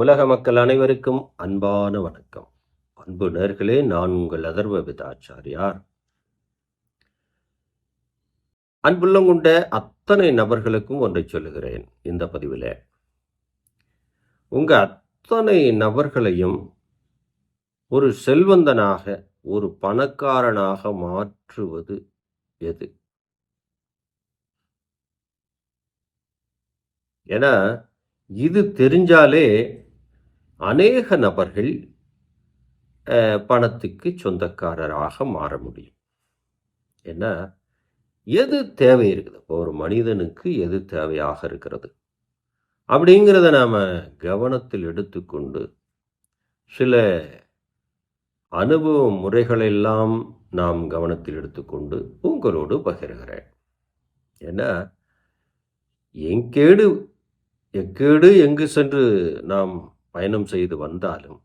உலக மக்கள் அனைவருக்கும் அன்பான வணக்கம். அன்பு நேர்களே நான் உங்கள் அதர்வ விதாச்சாரியார் அன்புள்ளங்குண்ட அத்தனை நபர்களுக்கும் ஒன்றை சொல்லுகிறேன் இந்த பதிவில். உங்க அத்தனை நபர்களையும் ஒரு செல்வந்தனாக ஒரு பணக்காரனாக மாற்றுவது எது? ஏன்னா இது தெரிஞ்சாலே அநேக நபர்கள் பணத்துக்கு சொந்தக்காரராக மாற முடியும். ஏன்னா எது தேவை இருக்குது? இப்போ ஒரு மனிதனுக்கு எது தேவையாக இருக்கிறது? அப்படிங்கிறத நாம் கவனத்தில் எடுத்துக்கொண்டு சில அனுபவ முறைகளெல்லாம் நாம் கவனத்தில் எடுத்துக்கொண்டு உங்களோடு பகிர்கிறேன். ஏன்னா எங்கேடு எக்கேடு எங்கு சென்று நாம் பயணம் செய்து வந்தாலும்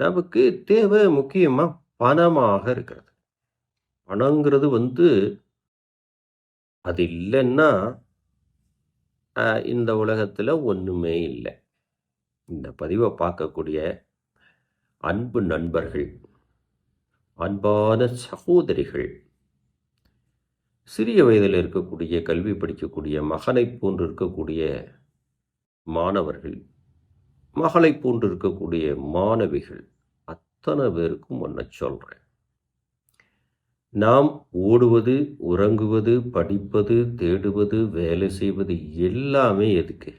நமக்கு தேவை முக்கியமாக பணமாக இருக்கிறது. பணங்கிறது வந்து அது இல்லைன்னா இந்த உலகத்தில் ஒன்றுமே இல்லை. இந்த பதிவை பார்க்கக்கூடிய அன்பு நண்பர்கள் அன்பான சகோதரிகள் சிறிய வயதில் இருக்கக்கூடிய கல்வி படிக்கக்கூடிய மகனை போன்று இருக்கக்கூடிய மாணவர்கள் மகளை போன்று இருக்கக்கூடிய மாணவிகள் அத்தனை பேருக்கும் ஒன்றை சொல்கிறேன் நாம் ஓடுவது உறங்குவது படிப்பது தேடுவது வேலை செய்வது எல்லாமே எதுக்கு?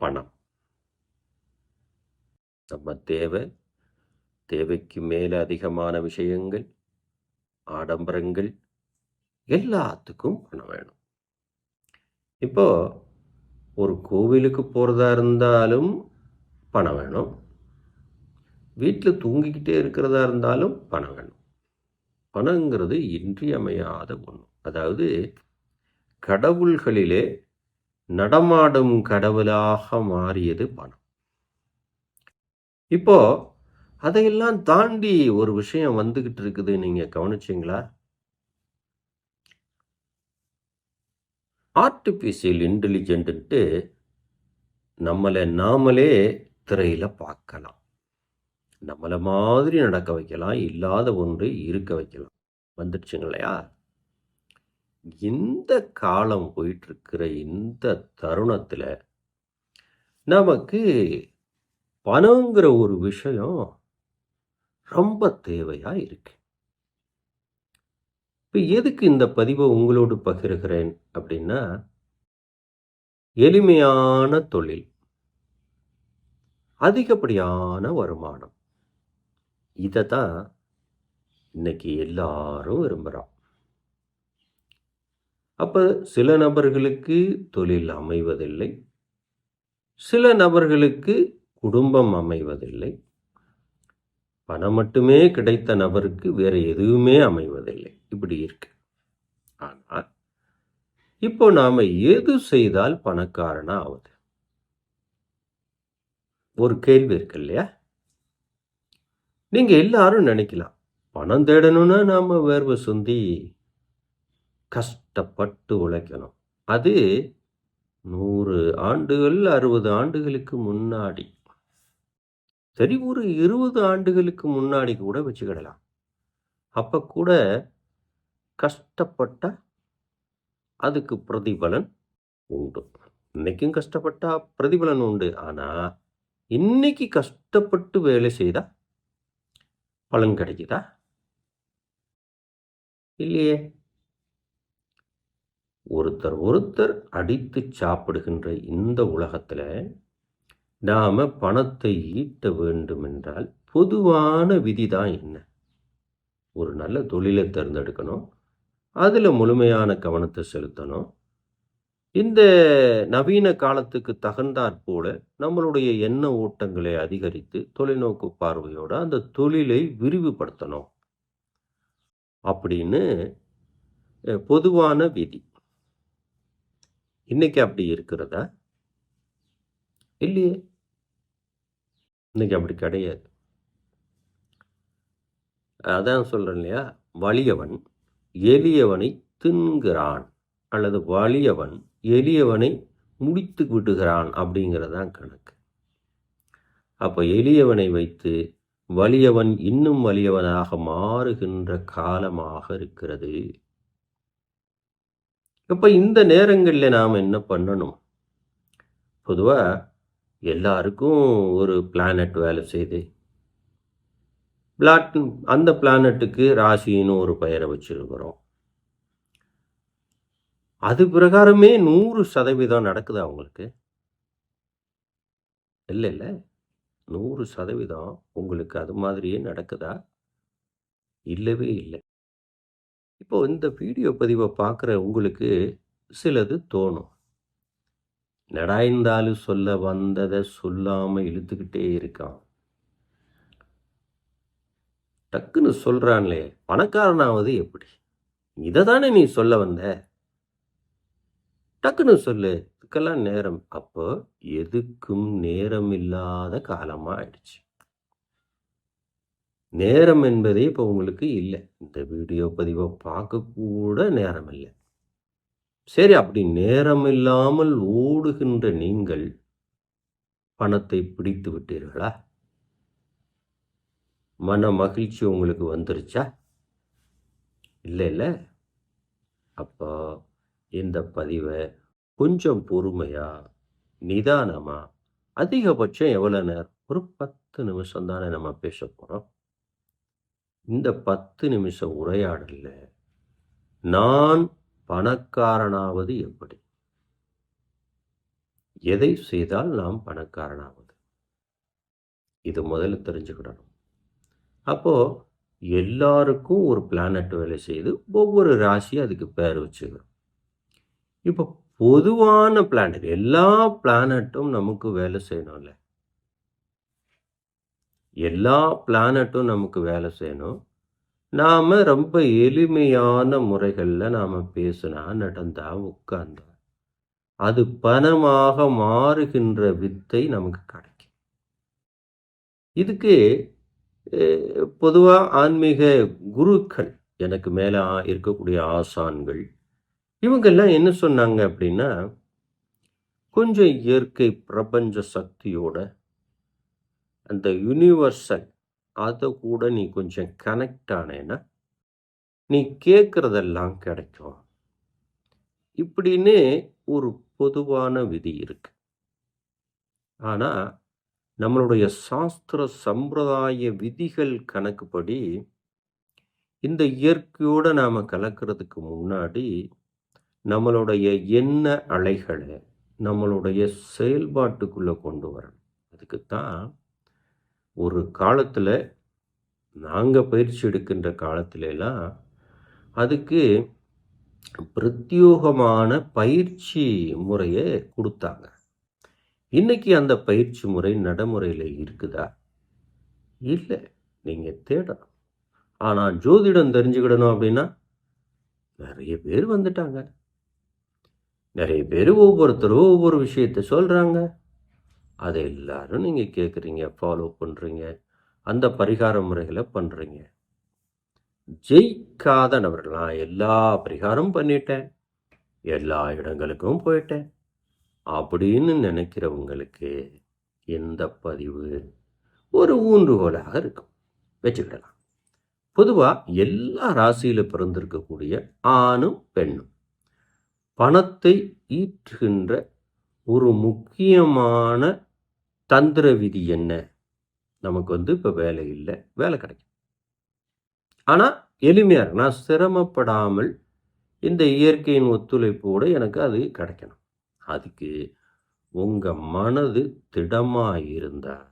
பணம். நம்ம தேவை தேவைக்கு மேலே அதிகமான விஷயங்கள் ஆடம்பரங்கள் எல்லாத்துக்கும் பணம் வேணும். இப்போ ஒரு கோவிலுக்கு போகிறதா இருந்தாலும் பணம் வேணும். வீட்டில் தூங்கிக்கிட்டே இருக்கிறதா இருந்தாலும் பணம் வேணும். பணங்கிறது இன்றியமையாத ஒன்று அதாவது கடவுள்களிலே நடமாடும் கடவுளாக மாறியது பணம். இப்போ அதையெல்லாம் தாண்டி ஒரு விஷயம் வந்துக்கிட்டு இருக்குது நீங்கள் கவனிச்சிங்களா? ஆர்டிஃபிஷியல் இன்டெலிஜென்ட்டு நம்மளை நாமளே திரையில் பார்க்கலாம். நம்மளை மாதிரி நடக்க வைக்கலாம் இல்லாத ஒன்று இருக்க வைக்கலாம். வந்துடுச்சுங்க இல்லையா இந்த காலம் போயிட்டுருக்கிற இந்த தருணத்தில் நமக்கு பணங்கிற ஒரு விஷயம் ரொம்ப தேவையாக இருக்குது இப்போ எதுக்கு இந்த பதிவை உங்களோடு பகிர்கிறேன் அப்படின்னா எளிமையான தொழில் அதிகப்படியான வருமானம். இதை தான் இன்னைக்கு எல்லாரும் விரும்புகிறோம் அப்போ சில நபர்களுக்கு தொழில் அமைவதில்லை சில நபர்களுக்கு குடும்பம் அமைவதில்லை பணம் மட்டுமே கிடைத்த நபருக்கு வேறு எதுவுமே அமைவதில்லை. இப்படி இருக்கு. ஆனால் இப்போ நாம் எது செய்தால் பணக்காரனா ஆகுது ஒரு கேள்வி இருக்கு இல்லையா? நீங்கள் எல்லாரும் நினைக்கலாம் பணம் தேடணும்னா நாம் வேர்வை சுந்தி கஷ்டப்பட்டு உழைக்கணும். அது நூறு ஆண்டுகள் அறுபது ஆண்டுகளுக்கு முன்னாடி சரி ஒரு இருபது ஆண்டுகளுக்கு முன்னாடி கூட வச்சுக்கிடலாம். அப்போ கூட கஷ்டப்பட்ட அதுக்கு பிரதிபலன் உண்டு. இன்னைக்கும் கஷ்டப்பட்டா பிரதிபலன் உண்டு. ஆனால் இன்னைக்கு கஷ்டப்பட்டு வேலை செய்தா பலன் கிடைக்குதா? இல்லையே. ஒருத்தர் ஒருத்தர் அடித்து சாப்பிடுகின்ற இந்த உலகத்தில் நாம் பணத்தை ஈட்ட வேண்டும் என்றால் பொதுவான விதி தான் என்ன? ஒரு நல்ல தொழிலை தேர்ந்தெடுக்கணும். அதில் முழுமையான கவனத்தை செலுத்தணும். இந்த நவீன காலத்துக்கு தகுந்தாற்போல நம்மளுடைய எண்ண ஓட்டங்களை அதிகரித்து தொலைநோக்கு பார்வையோடு அந்த தொழிலை விரிவுபடுத்தணும். அப்படின்னு பொதுவான விதி. இன்னைக்கு அப்படி இருக்கிறதா? இல்லையே? இன்னைக்கு அப்படி கிடையாது. அதான் சொல்கிறேன் இல்லையா? வலியவன் எளியவனை தின்கிறான் அல்லது வலியவன் எளியவனை முடித்து விடுகிறான் அப்படிங்கிறதான் கணக்கு. அப்போ எளியவனை வைத்து வலியவன் இன்னும் வலியவனாக மாறுகின்ற காலமாக இருக்கிறது. இப்போ இந்த நேரங்களில் நாம் என்ன பண்ணணும்? பொதுவாக எல்லாருக்கும் ஒரு பிளானட் வேலை செய்யுது. பிளாட் அந்த பிளானட்டுக்கு ராசின்னு ஒரு பெயரை வச்சுருக்கிறோம். அது பிரகாரமே நூறு சதவீதம் நடக்குதா உங்களுக்கு? இல்லை இல்லை. நூறு சதவீதம் உங்களுக்கு அது மாதிரியே நடக்குதா? இல்லவே இல்லை. இப்போ இந்த வீடியோ பதிவை பார்க்குற உங்களுக்கு சிலது தோணும். என்னடா இந்த ஆளு சொல்ல வந்ததை சொல்லாமல் இழுத்துக்கிட்டே இருக்கான். டக்குன்னு சொல்கிறான்லே பணக்காரனாவது எப்படி? இதை தானே நீ சொல்ல வந்த? டக்குன்னு சொல்லு இதுக்கெல்லாம் நேரம். அப்போ எதுக்கும் நேரம் இல்லாத காலமாக ஆயிடுச்சு. நேரம் என்பதே இப்போ உங்களுக்கு இல்லை. இந்த வீடியோ பதிவை பார்க்கக்கூட நேரம் இல்லை சரி அப்படி நேரம் இல்லாமல் ஓடுகின்ற நீங்கள் பணத்தை பிடித்து விட்டீர்களா? மன மகிழ்ச்சி உங்களுக்கு வந்துருச்சா? இல்லை இல்லை. அப்போ இந்த பதிவை கொஞ்சம் பொறுமையா நிதானமா அதிகபட்சம் எவ்வளோ நேரம்? ஒரு பத்து நிமிஷம் தானே நம்ம பேச போகிறோம் இந்த பத்து நிமிஷம் உரையாடலில் நான் பணக்காரனாவது எப்படி? எதை செய்தால் நாம் பணக்காரனாவது? இது முதல்ல தெரிஞ்சுக்கிடணும். அப்போது எல்லாருக்கும் ஒரு பிளானட் வேலை செய்து ஒவ்வொரு ராசியும் அதுக்கு பேர் வச்சுக்கிறோம். இப்போ பொதுவான பிளானட் எல்லா பிளானட்டும் நமக்கு வேலை செய்யணும்ல. எல்லா பிளானட்டும் நமக்கு வேலை செய்யணும். நாம் ரொம்ப எளிமையான முறைகளில் நாம் பேசினா நடந்தா உட்கார்ந்தா அது பணமாக மாறுகின்ற வித்தை நமக்கு கிடைக்கும். இதுக்கு பொதுவாக ஆன்மீக குருக்கள் எனக்கு மேலே இருக்கக்கூடிய ஆசான்கள் இவங்கெல்லாம் என்ன சொன்னாங்க அப்படின்னா கொஞ்சம் இயற்கை பிரபஞ்ச சக்தியோட அந்த யூனிவர்சல் அதை கூட நீ கொஞ்சம் கனெக்ட் ஆனேன்னா நீ கேட்குறதெல்லாம் கிடைக்கும். இப்படின்னு ஒரு பொதுவான விதி இருக்கு. ஆனால் நம்மளுடைய சாஸ்திர சம்பிரதாய விதிகள் கணக்குப்படி இந்த இயற்கையோடு நாம் கலக்கிறதுக்கு முன்னாடி நம்மளுடைய எண்ண அலைகளை நம்மளுடைய செயல்பாட்டுக்குள்ளே கொண்டு வரணும். அதுக்கு தான் ஒரு காலத்தில் நாங்கள் பயிற்சி எடுக்கின்ற காலத்திலலாம் அதுக்கு பிரத்யோகமான பயிற்சி முறையை கொடுத்தாங்க. இன்னைக்கு அந்த பயிற்சி முறை நடைமுறையில் இருக்குதா? இல்லை நீங்கள் தேடணும். ஆனால் ஜோதிடம் தெரிஞ்சுக்கிடணும் அப்படின்னா நிறைய பேர் வந்துட்டாங்க. நிறைய பேர் ஒவ்வொருத்தரும் ஒவ்வொரு விஷயத்த சொல்கிறாங்க அதை எல்லாரும் நீங்கள் கேட்குறீங்க ஃபாலோ பண்ணுறீங்க அந்த பரிகார முறைகளை பண்ணுறீங்க ஜெயிக்காத நபர்கள் நான் எல்லா பரிகாரமும் பண்ணிட்டேன் எல்லா இடங்களுக்கும் போயிட்டேன். அப்படின்னு நினைக்கிறவங்களுக்கு எந்த பதிவு? ஒரு ஊன்றுகோலாக இருக்கும். வச்சுக்கிடலாம். பொதுவாக எல்லா ராசியில் பிறந்திருக்கக்கூடிய ஆணும் பெண்ணும் பணத்தை ஈற்றுகின்ற ஒரு முக்கியமான தந்திர விதி என்ன? நமக்கு வந்து இப்போ வேலை இல்லை. வேலை கிடைக்கும். ஆனால் எளிமையாக நான் சிரமப்படாமல் இந்த இயற்கையின் ஒத்துழைப்போடு எனக்கு அது கிடைக்கணும். அதுக்கு உங்கள் மனது திடமாக இருந்தால்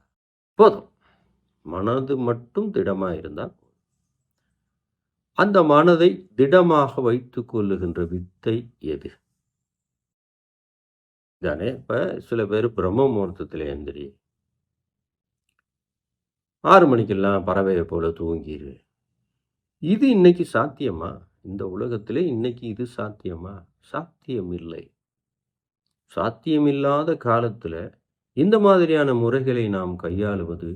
போதும். மனது மட்டும் திடமாக இருந்தால் அந்த மனதை திடமாக வைத்து கொள்ளுகின்ற வித்தை எது? தானே? இப்போ சில பேர் பிரம்ம முகூர்த்தத்தில் எந்திரி ஆறு மணிக்கெல்லாம் பறவையை போல தூங்கிடு இது இன்னைக்கு சாத்தியமா? இந்த உலகத்திலே இன்னைக்கு இது சாத்தியமா? சாத்தியம் இல்லை. சாத்தியமில்லாத காலத்தில் இந்த மாதிரியான முறைகளை நாம் கையாளுவது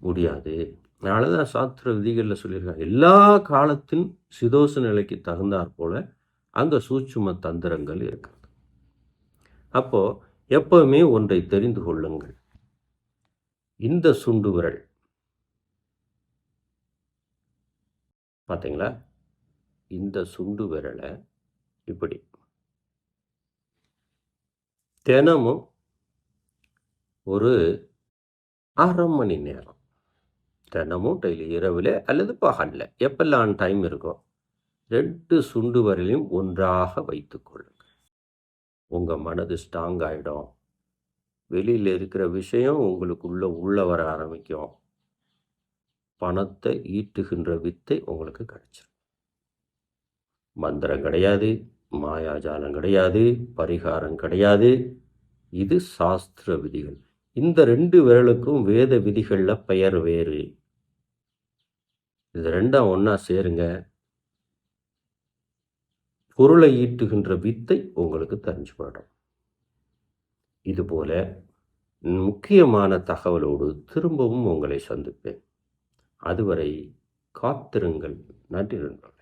முடியாது. அதனால தான் சாஸ்திர விதிகளில் சொல்லியிருக்காங்க எல்லா காலத்தின் சிதோச நிலைக்கு தகுந்தாற் போல அங்கே சூட்சும தந்திரங்கள் இருக்கு. அப்போ எப்பவுமே ஒன்றை தெரிந்து கொள்ளுங்கள். இந்த சுண்டு விரல். பார்த்தீங்களா இந்த சுண்டு விரலை இப்படி. தினமும் ஒரு அரை மணி நேரம். தினமும் டெய்லி இரவில் அல்லது பகலில். எப்பெல்லாம் டைம் இருக்கோ. ரெண்டு சுண்டு விரலையும் ஒன்றாக வைத்துக்கொள்ளும் உங்கள் மனது ஸ்ட்ராங் ஆகிடும் வெளியில் இருக்கிற விஷயம் உங்களுக்குள்ளே உள்ளே வர ஆரம்பிக்கும். பணத்தை ஈட்டுகின்ற வித்தை உங்களுக்கு கிடைச்சிரும். மந்திரம் கிடையாது மாயாஜாலம் கிடையாது பரிகாரம் கிடையாது. இது சாஸ்திர விதிகள். இந்த ரெண்டு விரலுக்கும் வேத விதிகளில் பெயர் வேறு. இது ரெண்டாம் ஒன்றா சேருங்க. பொருளை ஈட்டுகின்ற வித்தை உங்களுக்கு தெரிஞ்சு போயிடும் இதுபோல முக்கியமான தகவலோடு திரும்பவும் உங்களை சந்திப்பேன். அதுவரை காத்திருங்கள். நன்றி நண்பர்கள்.